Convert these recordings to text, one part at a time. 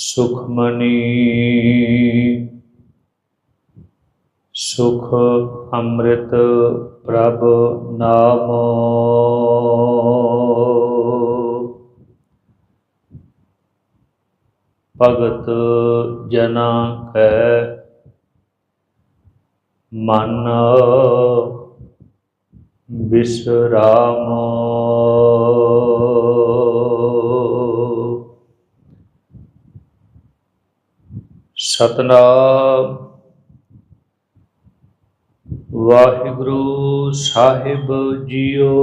ਸੁਖਮਨੀ। ਸੁਖ ਅੰਮ੍ਰਿਤ ਪ੍ਰਭ ਨਾਮ। ਭਗਤ ਜਨਾ ਕੈ ਮਨ ਬਿਸਰਾਮੋ ਸਤਨਾਮ। ਵਾਹਿਗੁਰੂ ਸਾਹਿਬ ਜੀਓ।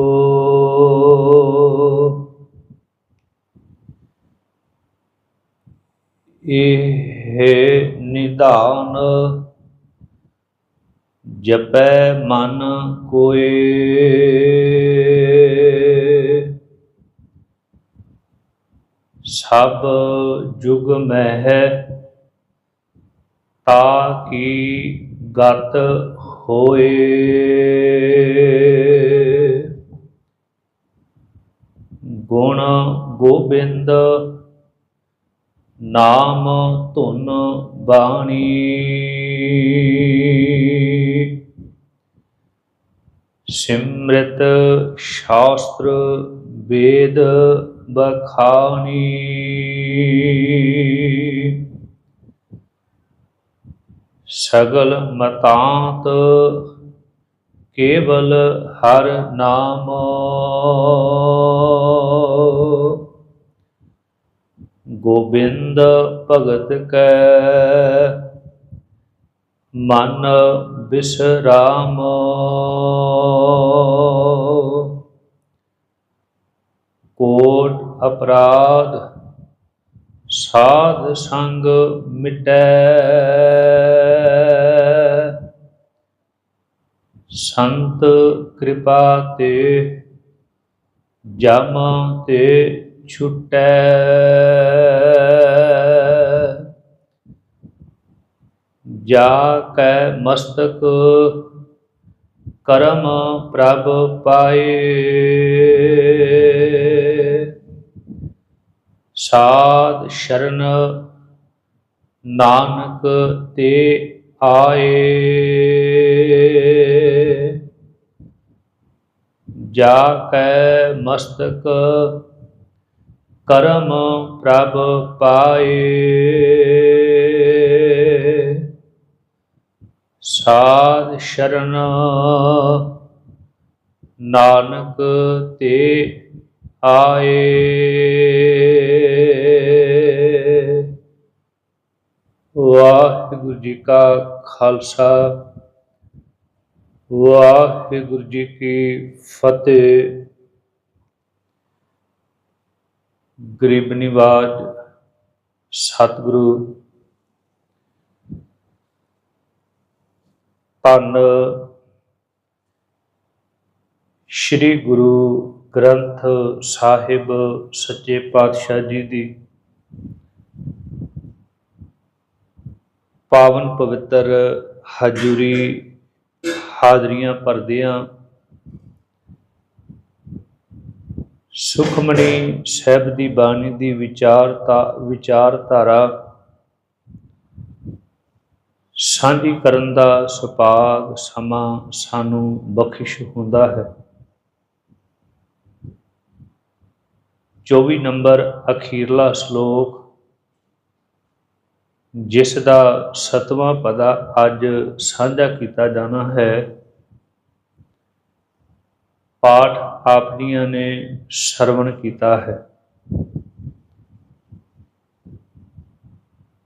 ਇਹ ਨਿਧਾਨ ਜਪੈ ਮਨ ਕੋਏ। ਸਭ ਜੁਗ ਮਹਿ ਤਾ ਕੀ ਗਤ ਹੋਏ? ਗੁਣ ਗੋਬਿੰਦ ਨਾਮ ਧੁਨ ਬਾਣੀ। ਸਿਮਰਤ ਸ਼ਾਸਤਰ ਵੇਦ ਬਖਾਨੀ। ਸਗਲ ਮਤਾਂਤ ਕੇਵਲ ਹਰ ਨਾਮ। ਗੋਬਿੰਦ ਭਗਤ ਕੈ, ਮਨ ਬਿਸਰਾਮ। ਕੋਟ ਅਪਰਾਧ, ਸਾਧ ਸੰਗ ਮਿਟੈ। ਸੰਤ ਕਿਰਪਾ ਤੇ ਜਮ ਤੇ ਛੁਟੈ। ਜਾ ਕੈ ਮਸਤਕ ਕਰਮ ਪ੍ਰਭ ਪਾਏ। ਸਾਧ ਸ਼ਰਨ ਨਾਨਕ ਤੇ ਆਏ। ਜਾ ਕੈ ਮਸਤਕ ਕਰਮ ਪ੍ਰਭ ਪਾਏ। ਸਾਧ ਸ਼ਰਨ ਨਾਨਕ ਤੇ ਆਏ। ਵਾਹਿਗੁਰੂ ਜੀ ਕਾ ਖਾਲਸਾ। ਵਾਹਿਗੁਰੂ ਜੀ ਕੀ ਫਤਿਹ। ਗਰੀਬ ਨਿਵਾਜ, ਸਤਿਗੁਰੂ, ਧੰਨ ਸ੍ਰੀ ਗੁਰੂ ਗ੍ਰੰਥ ਸਾਹਿਬ ਸੱਚੇ ਪਾਤਸ਼ਾਹ ਜੀ ਦੀ। ਪਾਵਨ ਪਵਿੱਤਰ ਹਜੂਰੀ ਹਾਜ਼ਰੀਆਂ ਭਰਦਿਆਂ ਸੁਖਮਣੀ ਸਾਹਿਬ ਦੀ ਬਾਣੀ ਦੀ ਵਿਚਾਰਤਾ, ਵਿਚਾਰਧਾਰਾ ਸਾਂਝੀ ਕਰਨ ਦਾ ਸੁਭਾਗ ਸਮਾਂ ਸਾਨੂੰ ਬਖਸ਼ਿਸ਼ ਹੁੰਦਾ ਹੈ। 24 ਨੰਬਰ ਅਖੀਰਲਾ ਸ਼ਲੋਕ, ਜਿਸ ਦਾ ਸਤਵਾਂ ਪਦਾ ਅੱਜ ਸਾਂਝਾ ਕੀਤਾ ਜਾਣਾ ਹੈ। ਪਾਠ ਆਪਣੀਆਂ ਨੇ ਸਰਵਣ ਕੀਤਾ ਹੈ।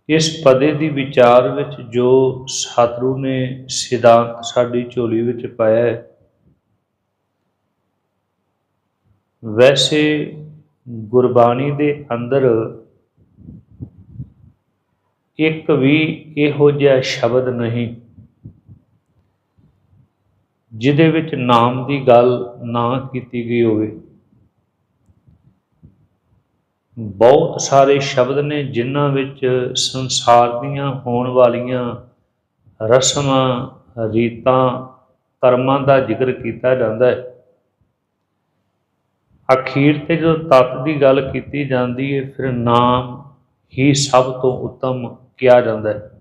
ਇਸ ਪਦੇ ਦੀ ਵਿਚਾਰ ਵਿੱਚ ਜੋ ਸਤਿਗੁਰੂ ਨੇ ਸਿਧਾਂਤ ਸਾਡੀ ਝੋਲੀ ਵਿੱਚ ਪਾਇਆ ਹੈ, ਵੈਸੇ ਗੁਰਬਾਣੀ ਦੇ ਅੰਦਰ ਇੱਕ ਵੀ ਇਹੋ ਜਿਹਾ ਸ਼ਬਦ ਨਹੀਂ। ਜਿਹਦੇ ਵਿੱਚ ਨਾਮ ਦੀ ਗੱਲ ਨਾ ਕੀਤੀ ਗਈ ਹੋਵੇ। ਬਹੁਤ ਸਾਰੇ ਸ਼ਬਦ ਨੇ ਜਿਨ੍ਹਾਂ ਵਿੱਚ ਸੰਸਾਰ ਦੀਆਂ ਹੋਣ ਵਾਲੀਆਂ ਰਸਮਾਂ, ਰੀਤਾਂ, ਕਰਮਾਂ ਦਾ ਜ਼ਿਕਰ ਕੀਤਾ ਜਾਂਦਾ ਹੈ। ਅਖੀਰ ਤੇ ਜਦੋਂ ਤਤ ਦੀ ਗੱਲ ਕੀਤੀ ਜਾਂਦੀ ਹੈ, ਫਿਰ ਨਾਮ ਹੀ ਸਭ ਤੋਂ ਉੱਤਮ ਕਿਹਾ ਜਾਂਦਾ ਹੈ।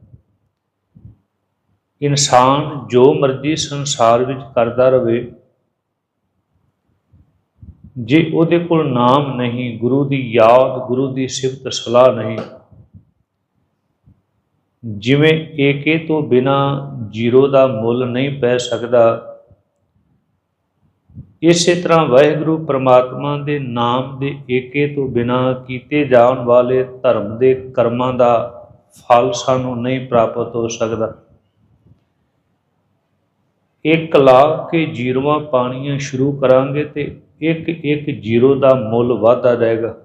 ਇਨਸਾਨ ਜੋ ਮਰਜ਼ੀ ਸੰਸਾਰ ਵਿੱਚ ਕਰਦਾ ਰਹੇ ਜੇ ਉਹਦੇ ਕੋਲ ਨਾਮ ਨਹੀਂ, ਗੁਰੂ ਦੀ ਯਾਦ, ਗੁਰੂ ਦੀ ਸਿਫਤ, ਸਲਾਹ ਨਹੀਂ, ਜਿਵੇਂ ਏਕੇ ਤੋਂ ਬਿਨਾ ਜ਼ੀਰੋ ਦਾ ਮੁੱਲ ਨਹੀਂ ਪੈ ਸਕਦਾ, ਇਸੇ ਤਰ੍ਹਾਂ ਵਾਹਿਗੁਰੂ ਪ੍ਰਮਾਤਮਾ ਦੇ ਨਾਮ ਦੇ ਏਕੇ ਤੋਂ ਬਿਨਾ ਕੀਤੇ ਜਾਣ ਵਾਲੇ ਧਰਮ ਦੇ ਕਰਮਾਂ ਦਾ ਫਲ ਸਾਨੂੰ ਨਹੀਂ ਪ੍ਰਾਪਤ ਹੋ ਸਕਦਾ। ਇੱਕ ਲਾ ਕੇ ਜੀਰੋਆਂ ਪਾਣੀਆਂ ਸ਼ੁਰੂ ਕਰਾਂਗੇ ਤੇ ਇੱਕ ਇੱਕ ਜੀਰੋ ਦਾ ਮੁੱਲ ਵਧਦਾ ਜਾਏਗਾ।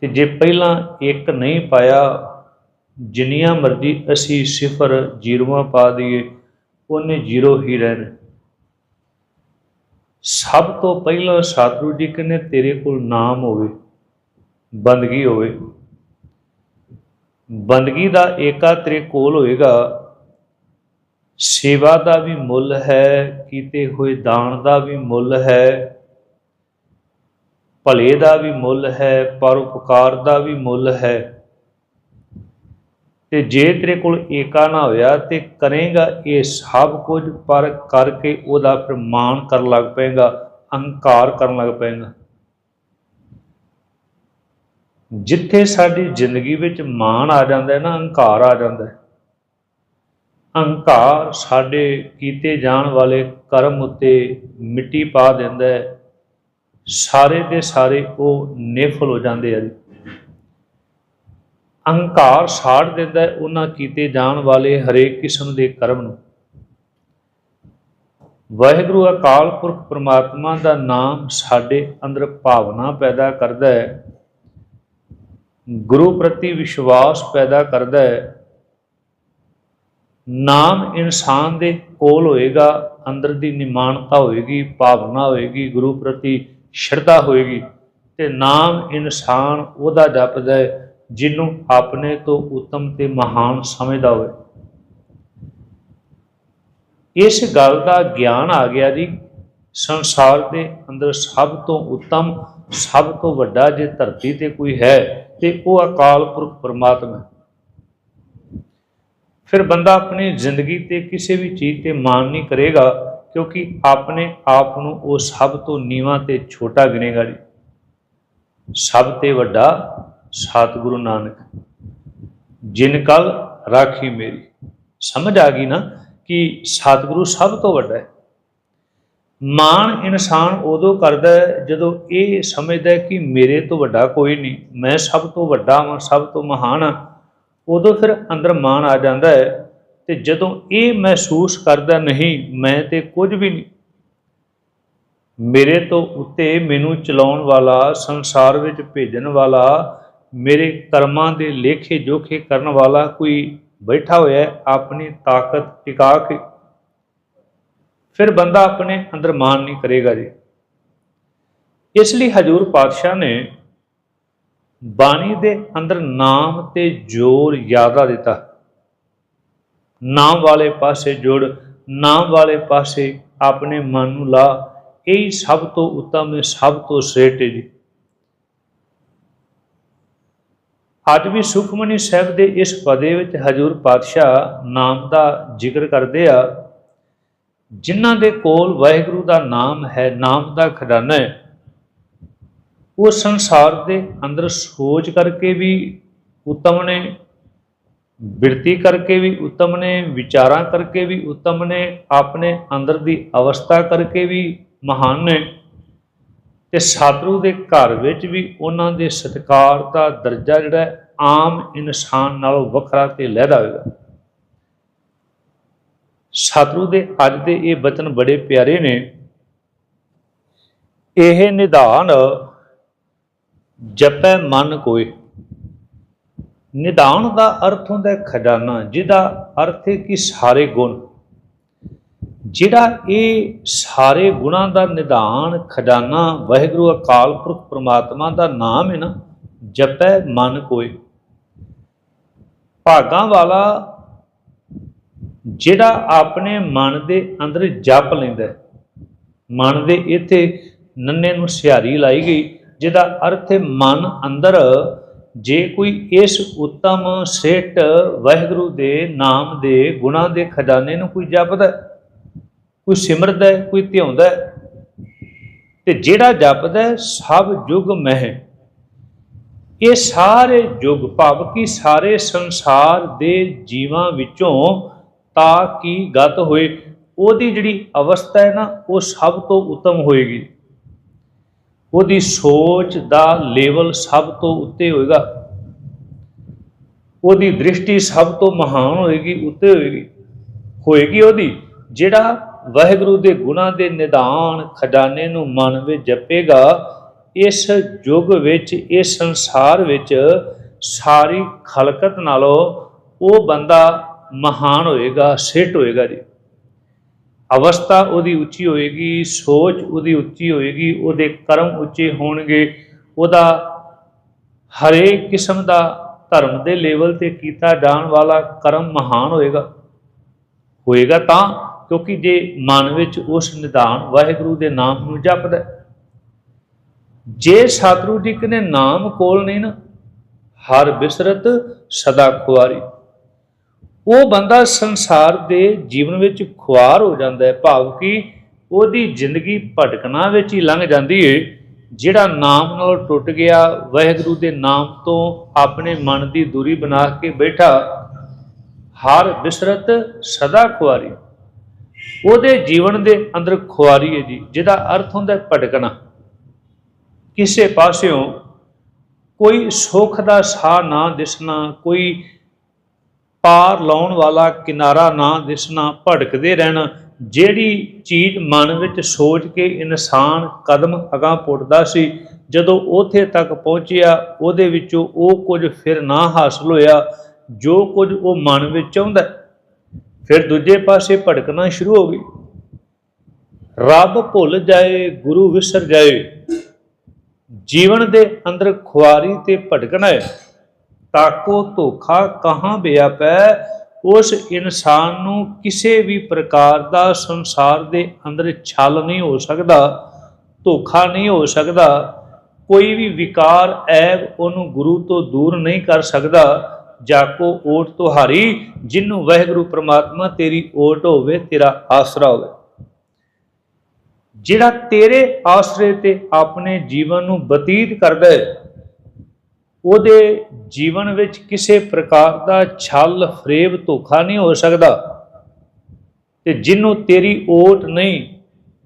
ਤੇ ਜੇ ਪਹਿਲਾਂ ਇੱਕ ਨਹੀਂ ਪਾਇਆ, ਜਿੰਨੀਆਂ ਮਰਜ਼ੀ ਅਸੀਂ ਸਿਫਰ ਜੀਰੋਆਂ ਪਾ ਦਈਏ, ਉਹਨੇ ਜ਼ੀਰੋ ਹੀ ਰਹਿਣਾ। ਸਭ ਤੋਂ ਪਹਿਲਾਂ ਸਤਿਗੁਰੂ ਜੀ ਕਹਿੰਦੇ, ਤੇਰੇ ਕੋਲ ਨਾਮ ਹੋਵੇ, ਬੰਦਗੀ ਹੋਵੇ। ਬੰਦਗੀ ਦਾ ਏਕਾ ਤੇਰੇ ਕੋਲ ਹੋਏਗਾ ਸੇਵਾ ਦਾ ਵੀ ਮੁੱਲ ਹੈ, ਕੀਤੇ ਹੋਏ ਦਾਨ ਦਾ ਵੀ ਮੁੱਲ ਹੈ, ਭਲੇ ਦਾ ਵੀ ਮੁੱਲ ਹੈ ਪਰਉਪਕਾਰ ਦਾ ਵੀ ਮੁੱਲ ਹੈ। ਤੇ ਜੇ ਤੇਰੇ ਕੋਲ ਏਕਾ ਨਾ ਹੋਇਆ ਤੇ ਕਰੇਗਾ ਇਹ ਸਭ ਕੁਝ, ਪਰ ਕਰਕੇ ਉਹਦਾ ਫਿਰ ਮਾਣ ਕਰਨ ਲੱਗ ਪਏਗਾ, ਅਹੰਕਾਰ ਕਰਨ ਲੱਗ ਪਏਗਾ। ਜਿੱਥੇ ਸਾਡੀ ਜ਼ਿੰਦਗੀ ਵਿੱਚ ਮਾਣ ਆ ਜਾਂਦਾ ਹੈ ਨਾ, ਅਹੰਕਾਰ ਆ ਜਾਂਦਾ ਹੈ। ਅਹੰਕਾਰ ਸਾਡੇ ਕੀਤੇ ਜਾਣ ਵਾਲੇ ਕਰਮ ਉੱਤੇ ਮਿੱਟੀ ਪਾ ਦਿੰਦਾ ਹੈ। ਸਾਰੇ ਦੇ ਸਾਰੇ ਉਹ ਨਿਫਲ ਹੋ ਜਾਂਦੇ ਆ ਜੀ। ਅਹੰਕਾਰ ਸਾੜ ਦਿੰਦਾ ਉਹਨਾਂ ਕੀਤੇ ਜਾਣ ਵਾਲੇ ਹਰੇਕ ਕਿਸਮ ਦੇ ਕਰਮ ਨੂੰ। ਵਾਹਿਗੁਰੂ ਅਕਾਲ ਪੁਰਖ ਪ੍ਰਮਾਤਮਾ ਦਾ ਨਾਮ ਸਾਡੇ ਅੰਦਰ ਭਾਵਨਾ ਪੈਦਾ ਕਰਦਾ ਹੈ। ਗੁਰੂ ਪ੍ਰਤੀ ਵਿਸ਼ਵਾਸ ਪੈਦਾ ਕਰਦਾ ਹੈ। ਨਾਮ ਇਨਸਾਨ ਦੇ ਕੋਲ ਹੋਏਗਾ, ਅੰਦਰ ਦੀ ਨਿਮਾਨਤਾ ਹੋਏਗੀ, ਭਾਵਨਾ ਹੋਏਗੀ, ਗੁਰੂ ਪ੍ਰਤੀ ਸ਼ਰਧਾ ਹੋਏਗੀ, ਤੇ ਨਾਮ ਇਨਸਾਨ ਉਹਦਾ ਜਪਦਾ ਹੈ ਜਿਹਨੂੰ ਆਪਣੇ ਤੋਂ ਉੱਤਮ ਤੇ ਮਹਾਨ ਸਮਝਦਾ ਹੋਵੇ। ਇਸ ਗੱਲ ਦਾ ਗਿਆਨ ਆ ਗਿਆ ਜੀ, ਸੰਸਾਰ ਦੇ ਅੰਦਰ ਸਭ ਤੋਂ ਉੱਤਮ, ਸਭ ਤੋਂ ਵੱਡਾ ਜੇ ਧਰਤੀ ਤੇ ਕੋਈ ਹੈ, ਤੇ ਉਹ ਅਕਾਲ ਪੁਰਖ ਪਰਮਾਤਮਾ ਫਿਰ ਬੰਦਾ ਆਪਣੀ ਜ਼ਿੰਦਗੀ ਤੇ ਕਿਸੇ ਵੀ ਚੀਜ਼ ਤੇ ਮਾਣ ਨਹੀਂ ਕਰੇਗਾ, ਕਿਉਂਕਿ ਆਪਣੇ ਆਪ ਨੂੰ ਉਹ ਸਭ ਤੋਂ ਨੀਵਾਂ ਤੇ ਛੋਟਾ ਗਿਣੇਗਾ ਜੀ। ਸਭ ਤੇ ਵੱਡਾ ਸਤਿਗੁਰੂ ਨਾਨਕ। ਜਿਨ ਕਲ ਰਾਖੀ ਮੇਰੀ। ਸਮਝ ਆ ਗਈ ਨਾ ਕਿ ਸਤਿਗੁਰੂ ਸਭ ਤੋਂ ਵੱਡਾ ਹੈ। ਮਾਣ ਇਨਸਾਨ ਉਦੋਂ ਕਰਦਾ ਹੈ ਜਦੋਂ ਇਹ ਸਮਝਦਾ ਹੈ ਕਿ ਮੇਰੇ ਤੋਂ ਵੱਡਾ ਕੋਈ ਨਹੀਂ। ਮੈਂ ਸਭ ਤੋਂ ਵੱਡਾ ਹਾਂ ਸਭ ਤੋਂ ਮਹਾਨ ਹਾਂ। ਉਦੋਂ ਫਿਰ ਅੰਦਰ ਮਾਣ ਆ ਜਾਂਦਾ ਹੈ ਤੇ ਜਦੋਂ ਇਹ ਮਹਿਸੂਸ ਕਰਦਾ ਨਹੀਂ, ਮੈਂ ਤੇ ਕੁਝ ਵੀ ਨਹੀਂ। ਮੇਰੇ ਤੋਂ ਉੱਤੇ ਮੈਨੂੰ ਚਲਾਉਣ ਵਾਲਾ, ਸੰਸਾਰ ਵਿੱਚ ਭੇਜਣ ਵਾਲਾ, ਮੇਰੇ ਕਰਮਾਂ ਦੇ ਲੇਖੇ ਜੋਖੇ ਕਰਨ ਵਾਲਾ ਕੋਈ ਬੈਠਾ ਹੋਇਆ ਆਪਣੀ ਤਾਕਤ ਟਿਕਾ ਕੇ। ਫਿਰ ਬੰਦਾ ਆਪਣੇ ਅੰਦਰ ਮਾਣ ਨਹੀਂ ਕਰੇਗਾ ਜੀ। ਇਸ ਲਈ ਹਜੂਰ ਪਾਤਸ਼ਾਹ ਨੇ ਬਾਣੀ ਦੇ ਅੰਦਰ ਨਾਮ ਤੇ ਜੋਰ ਜ਼ਿਆਦਾ ਦਿੱਤਾ। ਨਾਮ ਵਾਲੇ ਪਾਸੇ ਜੁੜ, ਨਾਮ ਵਾਲੇ ਪਾਸੇ ਆਪਣੇ ਮਨ ਨੂੰ ਲਾ। ਇਹ ਸਭ ਤੋਂ ਉੱਤਮ ਹੈ ਸਭ ਤੋਂ ਸ੍ਰੇਸ਼ਟ ਜੀ। ਅੱਜ ਵੀ ਸੁਖਮਨੀ ਸਾਹਿਬ ਦੇ ਇਸ ਪਦੇ ਵਿੱਚ ਹਜੂਰ ਪਾਤਸ਼ਾਹ ਨਾਮ ਦਾ ਜ਼ਿਕਰ ਕਰਦੇ ਆ। ਜਿਨ੍ਹਾਂ ਦੇ ਕੋਲ ਵਾਹਿਗੁਰੂ ਦਾ ਨਾਮ ਹੈ, ਨਾਮ ਦਾ ਖਜ਼ਾਨਾ ਹੈ। ਉਹ ਸੰਸਾਰ ਦੇ ਅੰਦਰ ਸੋਚ ਕਰਕੇ ਵੀ ਉੱਤਮ ਨੇ, ਬਿਰਤੀ ਕਰਕੇ ਵੀ ਉੱਤਮ ਨੇ, ਵਿਚਾਰਾਂ ਕਰਕੇ ਵੀ ਉੱਤਮ ਨੇ, ਆਪਣੇ ਅੰਦਰ ਦੀ ਅਵਸਥਾ ਕਰਕੇ ਵੀ ਮਹਾਨ ਨੇ। ਤੇ ਸਤਿਗੁਰੂ ਦੇ ਘਰ ਵਿੱਚ ਵੀ ਉਹਨਾਂ ਦੇ ਸਤਿਕਾਰ ਦਾ ਦਰਜਾ ਜਿਹੜਾ ਆਮ ਇਨਸਾਨ ਨਾਲੋਂ ਵੱਖਰਾ ਤੇ ਲਹਿਦਾ ਹੋਵੇਗਾ ਸਤਿਗੁਰੂ ਦੇ ਅੱਜ ਦੇ ਇਹ ਬਚਨ ਬੜੇ ਪਿਆਰੇ ਨੇ। ਇਹ ਨਿਧਾਨ ਜਪੈ ਮਨ ਕੋਏ ਨਿਦਾਨ ਦਾ ਅਰਥ ਹੁੰਦਾ ਖਜ਼ਾਨਾ, ਜਿਹਦਾ ਅਰਥ ਹੈ ਕਿ ਸਾਰੇ ਗੁਣ। ਜਿਹੜਾ ਇਹ ਸਾਰੇ ਗੁਣਾਂ ਦਾ ਨਿਦਾਨ ਖਜ਼ਾਨਾ, ਵਾਹਿਗੁਰੂ, ਅਕਾਲ ਪੁਰਖ, ਪ੍ਰਮਾਤਮਾ ਦਾ ਨਾਮ ਹੈ ਨਾ, ਜਪੈ ਮਨ ਕੋਏ ਭਾਗਾਂ ਵਾਲਾ ਜਿਹੜਾ ਆਪਣੇ ਮਨ ਦੇ ਅੰਦਰ ਜਪ ਲੈਂਦਾ ਮਨ ਦੇ ਇੱਥੇ ਨੰਨੇ ਨੂੰ ਸਿਹਾਰੀ ਲਾਈ ਗਈ। ਜਿਹਦਾ ਅਰਥ ਹੈ ਮਨ ਅੰਦਰ ਜੇ ਕੋਈ ਇਸ ਉੱਤਮ ਸ੍ਰੇਸ਼ਟ ਵਾਹਿਗੁਰੂ ਦੇ ਨਾਮ ਦੇ ਗੁਣਾਂ ਦੇ ਖਜ਼ਾਨੇ ਨੂੰ ਕੋਈ ਜਪਦਾ ਕੋਈ ਸਿਮਰਦਾ ਕੋਈ ਧਿਆਉਂਦਾ ਹੈ, ਤੇ ਜਿਹੜਾ ਜਪਦਾ ਸਭ ਯੁਗ ਮਹਿ। ਇਹ ਸਾਰੇ ਯੁਗ ਭਾਵ ਕਿ ਸਾਰੇ ਸੰਸਾਰ ਦੇ ਜੀਵਾਂ ਵਿੱਚੋਂ ਤਾਂ ਕੀ ਗਤ ਹੋਏ ਉਹਦੀ ਜਿਹੜੀ ਅਵਸਥਾ ਹੈ ਨਾ ਉਹ ਸਭ ਤੋਂ ਉੱਤਮ ਹੋਏਗੀ। ਉਹਦੀ ਸੋਚ ਦਾ ਲੈਵਲ ਸਭ ਤੋਂ ਉੱਤੇ ਹੋਏਗਾ। ਉਹਦੀ ਦ੍ਰਿਸ਼ਟੀ ਸਭ ਤੋਂ ਮਹਾਨ ਹੋਏਗੀ, ਉੱਤੇ ਹੋਏਗੀ। ਹੋਏਗੀ ਉਹਦੀ, ਜਿਹੜਾ ਵਾਹਿਗੁਰੂ ਦੇ ਗੁਣਾਂ ਦੇ ਨਿਦਾਨ ਖਜ਼ਾਨੇ ਨੂੰ ਮਨ ਵਿੱਚ ਜਪੇਗਾ, ਇਸ ਯੁੱਗ ਵਿੱਚ, ਇਸ ਸੰਸਾਰ ਵਿੱਚ ਸਾਰੀ ਖਲਕਤ ਨਾਲੋਂ ਉਹ ਬੰਦਾ ਮਹਾਨ ਹੋਏਗਾ, ਸਿੱਟ ਹੋਏਗਾ ਜੀ। ਅਵਸਥਾ ਉਹਦੀ ਉੱਚੀ ਹੋਏਗੀ, ਸੋਚ ਉਹਦੀ ਉੱਚੀ ਹੋਏਗੀ, ਉਹਦੇ ਕਰਮ ਉੱਚੇ ਹੋਣਗੇ। ਉਹਦਾ ਹਰੇਕ ਕਿਸਮ ਦਾ ਧਰਮ ਦੇ ਲੈਵਲ ਤੇ ਕੀਤਾ ਜਾਣ ਵਾਲਾ ਕਰਮ ਮਹਾਨ ਹੋਏਗਾ। ਹੋਏਗਾ ਤਾਂ, ਕਿਉਂਕਿ ਜੇ ਮਨ ਵਿੱਚ ਉਸ ਨਿਧਾਨ ਵਾਹਿਗੁਰੂ ਦੇ ਨਾਮ ਨੂੰ ਜਪਦਾ ਜੇ ਸਤਿਗੁਰੂ ਜੀ ਕਨੇ ਨਾਮ ਕੋਲ ਨਹੀਂ ਨਾ, ਹਰ ਬਿਸਰਤ ਸਦਾ ਖੁਆਰੀ ਉਹ ਬੰਦਾ ਸੰਸਾਰ ਦੇ ਜੀਵਨ ਵਿੱਚ ਖੁਆਰ ਹੋ ਜਾਂਦਾ ਹੈ, ਭਾਵ ਕਿ ਉਹਦੀ ਜ਼ਿੰਦਗੀ ਭਟਕਣਾ ਵਿੱਚ ਹੀ ਲੰਘ ਜਾਂਦੀ ਏ, ਜਿਹੜਾ ਨਾਮ ਨਾਲ ਟੁੱਟ ਗਿਆ, ਵਾਹਿਗੁਰੂ ਦੇ ਨਾਮ ਤੋਂ ਆਪਣੇ ਮਨ ਦੀ ਦੂਰੀ ਬਣਾ ਕੇ ਬੈਠਾ, ਹਰ ਬਿਸਰਤ ਸਦਾ ਖੁਆਰੀ। ਉਹਦੇ ਜੀਵਨ ਦੇ ਅੰਦਰ ਖੁਆਰੀ ਹੈ ਜੀ, ਜਿਹਦਾ ਅਰਥ ਹੁੰਦਾ ਭਟਕਣਾ। ਕਿਸੇ ਪਾਸਿਓਂ ਕੋਈ ਸੁੱਖ ਦਾ ਸਾਹ ਨਾ ਦਿਸਣਾ, ਕੋਈ ਪਾਰ ਲਾਉਣ ਵਾਲਾ ਕਿਨਾਰਾ ਨਾ ਦਿਸਣਾ ਭਟਕਦੇ ਰਹਿਣਾ, ਜਿਹੜੀ ਚੀਜ਼ ਮਨ ਵਿੱਚ ਸੋਚ ਕੇ ਇਨਸਾਨ ਕਦਮ ਅਗਾਂਹ ਪੁੱਟਦਾ ਸੀ, ਜਦੋਂ ਉਥੇ ਤੱਕ ਪਹੁੰਚਿਆ, ਉਹਦੇ ਵਿੱਚੋਂ ਉਹ ਕੁਝ ਫਿਰ ਨਾ ਹਾਸਲ ਹੋਇਆ, ਜੋ ਕੁਝ ਉਹ ਮਨ ਵਿੱਚ ਚਾਹੁੰਦਾ। ਫਿਰ ਦੂਜੇ ਪਾਸੇ ਭਟਕਣਾ ਸ਼ੁਰੂ ਹੋ ਗਈ। ਰੱਬ ਭੁੱਲ ਜਾਏ, ਗੁਰੂ ਵਿਸਰ ਜਾਏ, ਜੀਵਨ ਦੇ ਅੰਦਰ ਖੁਆਰੀ ਤੇ ਭਟਕਣਾ ਹੈ। ਤਾਕੋ ਧੋਖਾ ਕਹਾਂ ਵਿਆਪੈ ਉਸ ਇਨਸਾਨ ਨੂੰ ਕਿਸੇ ਵੀ ਪ੍ਰਕਾਰ ਦਾ ਸੰਸਾਰ ਦੇ ਅੰਦਰ ਛਲ ਨਹੀਂ ਹੋ ਸਕਦਾ, ਧੋਖਾ ਨਹੀਂ ਹੋ ਸਕਦਾ। ਕੋਈ ਵੀ ਵਿਕਾਰ ਐਬ ਉਹਨੂੰ ਗੁਰੂ ਤੋਂ ਦੂਰ ਨਹੀਂ ਕਰ ਸਕਦਾ। ਜਾਕੋ ਓਟ ਤੁਹਾਰੀ, ਜਿਨੂੰ ਵਾਹਿਗੁਰੂ ਪ੍ਰਮਾਤਮਾ ਤੇਰੀ ਓਟ ਹੋਵੇ, ਤੇਰਾ ਆਸਰਾ ਹੋਵੇ। ਜਿਹੜਾ ਤੇਰੇ ਆਸਰੇ ਤੇ ਆਪਣੇ ਜੀਵਨ ਨੂੰ ਬਤੀਤ ਕਰਦਾ ਹੈ ਉਹਦੇ ਜੀਵਨ ਵਿੱਚ ਕਿਸੇ ਪ੍ਰਕਾਰ ਦਾ ਛਲ, ਫਰੇਬ, ਧੋਖਾ ਨਹੀਂ ਹੋ ਸਕਦਾ। ਤੇ ਜਿਹਨੂੰ ਤੇਰੀ ਓਟ ਨਹੀਂ,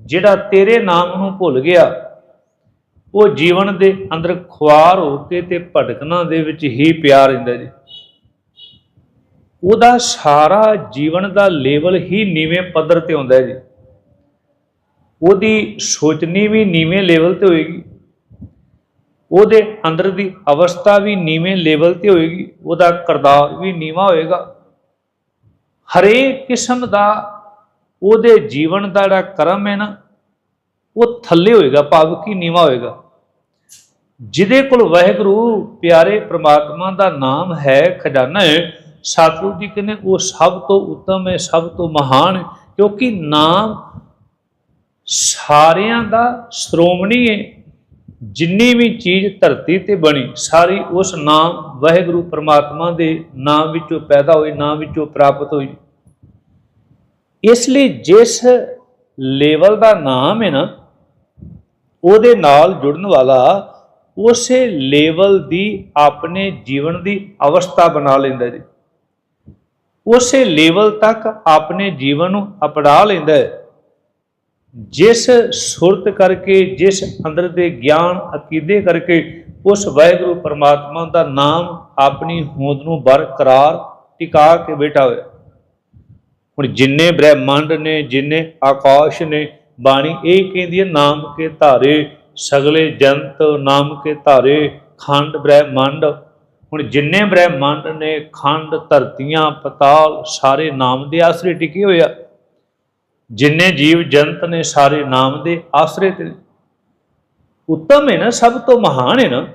ਜਿਹੜਾ ਤੇਰੇ ਨਾਮ ਨੂੰ ਭੁੱਲ ਗਿਆ, ਉਹ ਜੀਵਨ ਦੇ ਅੰਦਰ ਖੁਆਰ ਹੋ ਕੇ ਤੇ ਭਟਕਣਾ ਦੇ ਵਿੱਚ ਹੀ ਪਿਆ ਰਹਿੰਦਾ ਜੀ। ਉਹਦਾ ਸਾਰਾ ਜੀਵਨ ਦਾ ਲੈਵਲ ਹੀ ਨੀਵੇਂ ਪੱਧਰ ਤੇ ਹੁੰਦਾ ਜੀ। ਉਹਦੀ ਸੋਚਣੀ ਵੀ ਨੀਵੇਂ ਲੈਵਲ ਤੇ ਹੋਏਗੀ। ਉਹਦੇ ਅੰਦਰ ਦੀ ਅਵਸਥਾ ਵੀ ਨੀਵੇਂ ਲੈਵਲ ਤੇ ਹੋਏਗੀ, ਉਹਦਾ ਕਰਤਾਰ ਵੀ ਨੀਵਾ ਹੋਏਗਾ। ਹਰੇਕ ਕਿਸਮ ਦਾ ਉਹਦੇ ਜੀਵਨ ਦਾ ਜਿਹੜਾ ਕਰਮ ਹੈ ਨਾ, ਉਹ ਥੱਲੇ ਹੋਏਗਾ ਭਾਵ ਕਿ ਨੀਵਾ ਹੋਏਗਾ। ਜਿਹਦੇ ਕੋਲ ਵਾਹਿਗੁਰੂ, ਪਿਆਰੇ ਪ੍ਰਮਾਤਮਾ ਦਾ ਨਾਮ ਹੈ, ਖਜ਼ਾਨਾ ਹੈ, ਸਤਿਗੁਰੂ ਜੀ ਕਹਿੰਦੇ ਉਹ ਸਭ ਤੋਂ ਉੱਤਮ ਹੈ, ਸਭ ਤੋਂ ਮਹਾਨ ਹੈ, ਕਿਉਂਕਿ ਨਾਮ ਸਾਰਿਆਂ ਦਾ ਸ਼੍ਰੋਮਣੀ ਹੈ। ਜਿੰਨੀ ਵੀ ਚੀਜ਼ ਧਰਤੀ ਤੇ ਬਣੀ, ਸਾਰੀ ਉਸ ਨਾਮ ਵਾਹਿਗੁਰੂ ਪ੍ਰਮਾਤਮਾ ਦੇ ਨਾਮ ਵਿੱਚੋਂ ਪੈਦਾ ਹੋਈ, ਨਾਮ ਵਿੱਚੋਂ ਪ੍ਰਾਪਤ ਹੋਈ। ਇਸ ਲਈ ਜਿਸ ਲੈਵਲ ਦਾ ਨਾਮ ਹੈ ਨਾ, ਉਹਦੇ ਨਾਲ ਜੁੜਨ ਵਾਲਾ ਉਸੇ ਲੈਵਲ ਦੀ ਆਪਣੇ ਜੀਵਨ ਦੀ ਅਵਸਥਾ ਬਣਾ ਲੈਂਦਾ ਜੀ। ਉਸੇ ਲੈਵਲ ਤੱਕ ਆਪਣੇ ਜੀਵਨ ਨੂੰ ਅਪਣਾ ਲੈਂਦਾ ਹੈ। ਜਿਸ ਸੁਰਤ ਕਰਕੇ, ਜਿਸ ਅੰਦਰ ਦੇ ਗਿਆਨ ਅਕੀਦੇ ਕਰਕੇ, ਉਸ ਵਾਹਿਗੁਰੂ ਪਰਮਾਤਮਾ ਦਾ ਨਾਮ ਆਪਣੀ ਹੋਂਦ ਨੂੰ ਬਰਕਰਾਰ ਟਿਕਾ ਕੇ ਬੈਠਾ ਹੋਇਆ। ਹੁਣ ਜਿੰਨੇ ਬ੍ਰਹਿਮੰਡ ਨੇ, ਜਿੰਨੇ ਆਕਾਸ਼ ਨੇ, ਬਾਣੀ ਇਹ ਕਹਿੰਦੀ ਹੈ, ਨਾਮ ਕੇ ਧਾਰੇ ਸਗਲੇ ਜੰਤ, ਨਾਮ ਕੇ ਧਾਰੇ ਖੰਡ ਬ੍ਰਹਿਮੰਡ। ਹੁਣ ਜਿੰਨੇ ਬ੍ਰਹਿਮੰਡ ਨੇ, ਖੰਡ, ਧਰਤੀਆਂ, ਪਤਾਲ, ਸਾਰੇ ਨਾਮ ਦੇ ਆਸਰੇ ਟਿਕੇ ਹੋਇਆ ਜਿੰਨੇ ਜੀਵ ਜੰਤ ਨੇ ਸਾਰੇ ਨਾਮ ਦੇ ਆਸਰੇ ਤੇ ਉੱਤਮ ਹੈ ਨਾ, ਸਭ ਤੋਂ ਮਹਾਨ ਹੈ ਨਾ।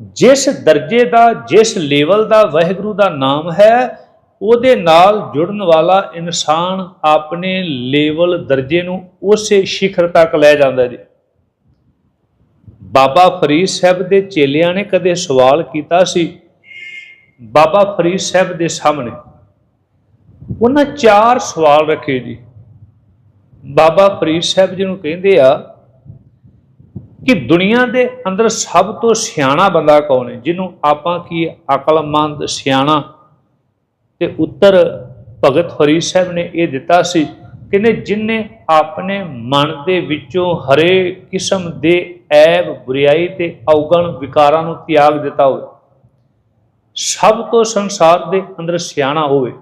ਜਿਸ ਦਰਜੇ ਦਾ, ਜਿਸ ਲੈਵਲ ਦਾ ਵਾਹਿਗੁਰੂ ਦਾ ਨਾਮ ਹੈ, ਉਹਦੇ ਨਾਲ ਜੁੜਨ ਵਾਲਾ ਇਨਸਾਨ ਆਪਣੇ ਲੈਵਲ ਦਰਜੇ ਨੂੰ ਉਸੇ ਸਿਖਰ ਤੱਕ ਲੈ ਜਾਂਦਾ ਜੀ। ਬਾਬਾ ਫਰੀਦ ਸਾਹਿਬ ਦੇ ਚੇਲਿਆਂ ਨੇ ਕਦੇ ਸਵਾਲ ਕੀਤਾ ਸੀ, ਬਾਬਾ ਫਰੀਦ ਸਾਹਿਬ ਦੇ ਸਾਹਮਣੇ। ਉਹਨਾਂ ਚਾਰ ਸਵਾਲ ਰੱਖੇ ਜੀ। ਬਾਬਾ ਫਰੀਦ ਸਾਹਿਬ ਜੀ ਨੂੰ ਕਹਿੰਦੇ ਆ ਕਿ ਦੁਨੀਆ ਦੇ ਅੰਦਰ ਸਭ ਤੋਂ ਸਿਆਣਾ ਬੰਦਾ ਕੌਣ ਹੈ? ਜਿਹਨੂੰ ਆਪਾਂ ਕੀ ਅਕਲਮੰਦ ਸਿਆਣਾ ਤੇ ਉੱਤਰ ਭਗਤ ਫਰੀਦ ਸਾਹਿਬ ਨੇ ਇਹ ਦਿੱਤਾ ਸੀ ਕਹਿੰਦੇ ਜਿਨਨੇ ਆਪਣੇ ਮਨ ਦੇ ਵਿੱਚੋਂ ਹਰੇ ਕਿਸਮ ਦੇ ਐਬ, ਬੁਰੀਾਈ ਤੇ ਔਗਣ ਵਿਕਾਰਾਂ ਨੂੰ ਤਿਆਗ ਦਿੱਤਾ ਹੋਵੇ, ਸਭ ਤੋਂ ਸੰਸਾਰ ਦੇ ਅੰਦਰ ਸਿਆਣਾ ਹੋਵੇ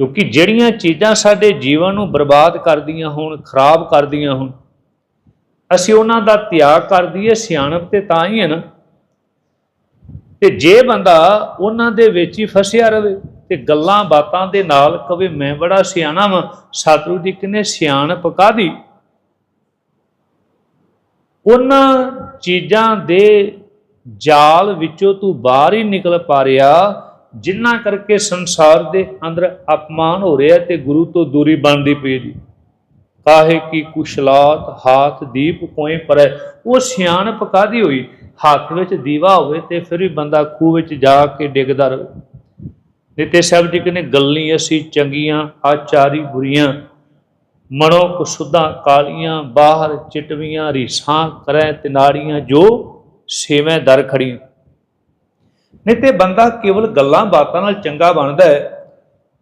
ਕਿਉਂਕਿ ਜਿਹੜੀਆਂ ਚੀਜ਼ਾਂ ਸਾਡੇ ਜੀਵਨ ਨੂੰ ਬਰਬਾਦ ਕਰਦੀਆਂ ਹੋਣ, ਖਰਾਬ ਕਰਦੀਆਂ ਹੋਣ, ਅਸੀਂ ਉਹਨਾਂ ਦਾ ਤਿਆਗ ਕਰ ਦਈਏ, ਸਿਆਣਪ ਤੇ ਤਾਂ ਹੀ ਹੈ ਨਾ। ਤੇ ਜੇ ਬੰਦਾ ਉਹਨਾਂ ਦੇ ਵਿੱਚ ਹੀ ਫਸਿਆ ਰਵੇ ਤੇ ਗੱਲਾਂ ਬਾਤਾਂ ਦੇ ਨਾਲ ਕਵੇ, ਮੈਂ ਬੜਾ ਸਿਆਣਾ ਵਾਂ, ਸਤਿਗੁਰੂ ਜੀ ਕਹਿੰਦੇ ਸਿਆਣਪ ਕਾਦੀ ਉਹਨਾਂ ਚੀਜ਼ਾਂ ਦੇ ਜਾਲ ਵਿੱਚੋਂ ਤੂੰ ਬਾਹਰ ਹੀ ਨਿਕਲ ਪਾ ਰਿਹਾ ਜਿੰਨਾ ਕਰਕੇ ਸੰਸਾਰ ਦੇ ਅੰਦਰ ਅਪਮਾਨ ਹੋ ਰਿਹਾ ਤੇ ਗੁਰੂ ਤੋਂ ਦੂਰੀ ਬਣਦੀ ਪਈ ਜੀ। ਕਾਹੇ ਕੀ ਕੁਸ਼ਲਾਤ ਹਾਥ ਦੀਪ ਕੋਏ ਪਰੈ। ਉਹ ਸਿਆਣਪ ਕਾਦੀ ਹੋਈ? ਹੱਥ ਵਿੱਚ ਦੀਵਾ ਹੋਵੇ ਤੇ ਫਿਰ ਵੀ ਬੰਦਾ ਖੂਹ ਵਿੱਚ ਜਾ ਕੇ ਡਿੱਗਦਾ ਰਹੇ। ਨਿਤੇ ਸਾਹਿਬ ਜੀ ਕਹਿੰਦੇ, ਗੱਲੀ ਅਸੀਂ ਚੰਗੀਆਂ, ਆਚਾਰੀ ਬੁਰੀਆਂ। ਮਨੋ ਕੁਸੁਦਾ ਕਾਲੀਆਂ, ਬਾਹਰ ਚਿਟਵੀਆਂ, ਰੀਸਾਂ ਕਰੈ ਤਿਨਾੜੀਆਂ, ਜੋ ਸੇਵੇਂ ਦਰ ਖੜੀਆਂ। ਨਹੀਂ ਤੇ ਬੰਦਾ ਕੇਵਲ ਗੱਲਾਂ ਬਾਤਾਂ ਨਾਲ ਚੰਗਾ ਬਣਦਾ ਹੈ,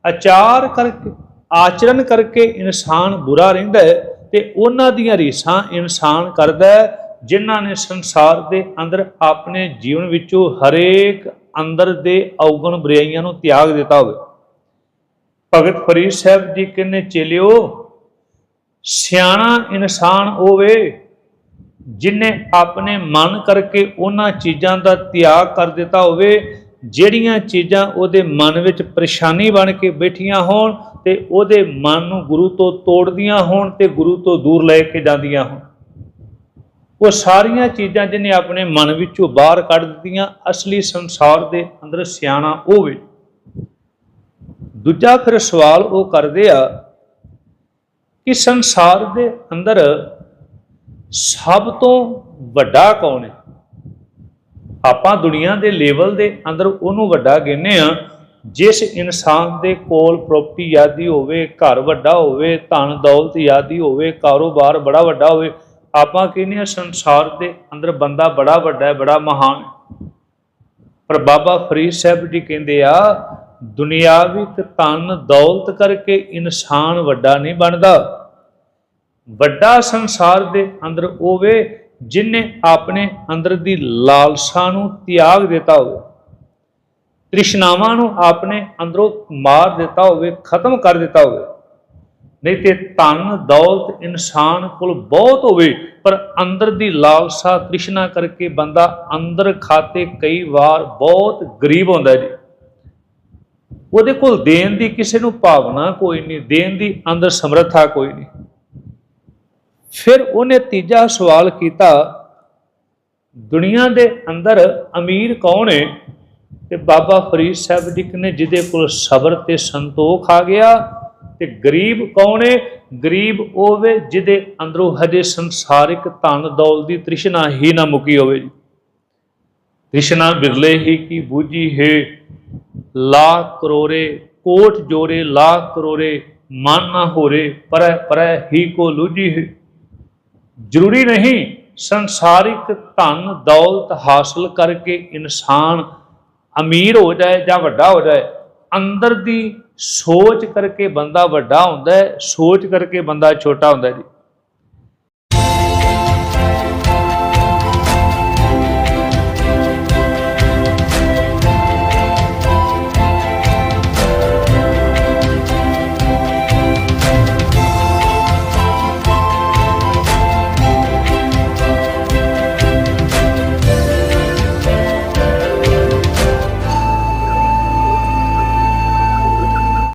ਆਚਾਰ ਕਰਕੇ, ਆਚਰਣ ਕਰਕੇ ਇਨਸਾਨ ਬੁਰਾ ਰਹਿੰਦਾ ਹੈ ਤੇ ਉਹਨਾਂ ਦੀਆਂ ਰੀਸਾਂ ਇਨਸਾਨ ਕਰਦਾ ਹੈ, ਜਿਨ੍ਹਾਂ ਨੇ ਸੰਸਾਰ ਦੇ ਅੰਦਰ ਆਪਣੇ ਜੀਵਨ ਵਿੱਚੋਂ ਹਰੇਕ ਅੰਦਰ ਦੇ ਔਗਣ ਬੁਰਾਈਆਂ ਨੂੰ ਤਿਆਗ ਦਿੱਤਾ ਹੋਵੇ। ਭਗਤ ਫਰੀਦ ਸਾਹਿਬ ਜੀ ਕਹਿੰਦੇ, ਚੇਲਿਓ, ਸਿਆਣਾ ਇਨਸਾਨ ਹੋਵੇ ਜਿਨੇ ਆਪਣੇ ਮਨ ਕਰਕੇ ਉਹਨਾਂ ਚੀਜ਼ਾਂ ਦਾ ਤਿਆਗ ਕਰ ਦਿੱਤਾ ਹੋਵੇ, ਜਿਹੜੀਆਂ ਚੀਜ਼ਾਂ ਉਹਦੇ ਮਨ ਵਿੱਚ ਪਰੇਸ਼ਾਨੀ ਬਣ ਕੇ ਬੈਠੀਆਂ ਹੋਣ ਤੇ ਉਹਦੇ ਮਨ ਨੂੰ ਗੁਰੂ ਤੋਂ ਤੋੜਦੀਆਂ ਹੋਣ ਤੇ ਗੁਰੂ ਤੋਂ ਦੂਰ ਲੈ ਕੇ ਜਾਂਦੀਆਂ ਹੋਣ। ਉਹ ਸਾਰੀਆਂ ਚੀਜ਼ਾਂ ਜਿਹਨੇ ਆਪਣੇ ਮਨ ਵਿੱਚੋਂ ਬਾਹਰ ਕੱਢ ਦਿੱਤੀਆਂ, ਅਸਲੀ ਸੰਸਾਰ ਦੇ ਅੰਦਰ ਸਿਆਣਾ ਹੋਵੇ ਦੂਜਾ ਫਿਰ ਸਵਾਲ ਉਹ ਕਰਦੇ ਆ ਕਿ ਸੰਸਾਰ ਦੇ ਅੰਦਰ ਸਭ ਤੋਂ ਵੱਡਾ ਕੌਣ ਹੈ? ਆਪਾਂ ਦੁਨੀਆ ਦੇ ਲੈਵਲ ਦੇ ਅੰਦਰ ਉਹਨੂੰ ਵੱਡਾ ਗਿਣਨੇ ਆ ਜਿਸ ਇਨਸਾਨ ਦੇ ਕੋਲ ਪ੍ਰਾਪਰਟੀ ਯਾਦੀ ਹੋਵੇ, ਘਰ ਵੱਡਾ ਹੋਵੇ, ਧਨ ਦੌਲਤ ਆਦੀ ਹੋਵੇ, ਕਾਰੋਬਾਰ ਬੜਾ ਵੱਡਾ ਹੋਵੇ, ਆਪਾਂ ਕਹਿੰਦੇ ਆ ਸੰਸਾਰ ਦੇ ਅੰਦਰ ਬੰਦਾ ਬੜਾ ਵੱਡਾ ਹੈ, ਬੜਾ ਮਹਾਨ ਹੈ। ਪਰ ਬਾਬਾ ਫਰੀਦ ਸਾਹਿਬ ਜੀ ਕਹਿੰਦੇ ਆ, ਦੁਨਿਆਵੀ ਧਨ ਦੌਲਤ ਕਰਕੇ ਇਨਸਾਨ ਵੱਡਾ ਨਹੀਂ ਬਣਦਾ। ਵੱਡਾ ਸੰਸਾਰ ਦੇ ਅੰਦਰ ਹੋਵੇ, ਜਿਨੇ ਆਪਣੇ ਅੰਦਰ ਦੀ ਲਾਲਸਾ ਨੂੰ ਤਿਆਗ ਦਿੱਤਾ ਹੋਵੇ, ਤ੍ਰਿਸ਼ਨਾਵਾਂ ਨੂੰ ਆਪਣੇ ਅੰਦਰੋਂ ਮਾਰ ਦਿੱਤਾ ਹੋਵੇ, ਖਤਮ ਕਰ ਦਿੱਤਾ ਹੋਵੇ। ਨਹੀਂ ਤੇ ਧਨ, ਦੌਲਤ ਇਨਸਾਨ ਕੋਲ ਬਹੁਤ ਹੋਵੇ, ਪਰ ਅੰਦਰ ਦੀ ਲਾਲਸਾ ਤ੍ਰਿਸ਼ਨਾ ਕਰਕੇ ਬੰਦਾ ਅੰਦਰ ਖਾਤੇ ਕਈ ਵਾਰ ਬਹੁਤ ਗਰੀਬ ਹੁੰਦਾ ਜੀ। ਉਹਦੇ ਕੋਲ ਦੇਣ ਦੀ ਕਿਸੇ ਨੂੰ ਭਾਵਨਾ ਕੋਈ ਨਹੀਂ, ਦੇਣ ਦੀ ਅੰਦਰ ਸਮਰੱਥਾ ਕੋਈ ਨਹੀਂ। ਫਿਰ ਉਹਨੇ ਤੀਜਾ ਸਵਾਲ ਕੀਤਾ, ਦੁਨੀਆ ਦੇ ਅੰਦਰ ਅਮੀਰ ਕੌਣ ਹੈ? ਤੇ ਬਾਬਾ ਫਰੀਦ ਸਾਹਿਬ ਜੀ ਕਹਿੰਦੇ, ਜਿਹਦੇ ਕੋਲ ਸਬਰ ਤੇ ਸੰਤੋਖ ਆ ਗਿਆ, ਤੇ ਗਰੀਬ ਕੌਣ ਹੈ? ਗਰੀਬ ਉਹ ਵੇ ਜਿਹਦੇ ਅੰਦਰੋਂ ਹਜੇ ਸੰਸਾਰਿਕ ਧਨ ਦੌਲਤ ਦੀ ਤ੍ਰਿਸ਼ਨਾ ਹੀ ਨਾ ਮੁਕੀ ਹੋਵੇ। ਤ੍ਰਿਸ਼ਨਾ ਬਿਰਲੇ ਹੀ ਕੀ ਬੂਝੀ ਹੈ? ਲਾ ਕਰੋਰੇ ਕੋਟ ਜੋਰੇ ਲਾ ਕਰੋਰੇ ਮਨ ਨਾ ਹੋਰੇ, ਪਰੈ ਪਰੈ ਹੀ ਕੋ ਲੂਜੀ ਹੈ। ਜ਼ਰੂਰੀ ਨਹੀਂ, ਸੰਸਾਰਿਕ ਧਨ ਦੌਲਤ ਹਾਸਲ ਕਰਕੇ ਇਨਸਾਨ ਅਮੀਰ ਹੋ ਜਾਏ ਜਾਂ ਵੱਡਾ ਹੋ ਜਾਏ, ਅੰਦਰ ਦੀ ਸੋਚ ਕਰਕੇ ਬੰਦਾ ਵੱਡਾ ਹੁੰਦਾ ਹੈ, ਸੋਚ ਕਰਕੇ ਬੰਦਾ ਛੋਟਾ ਹੁੰਦਾ ਜੀ।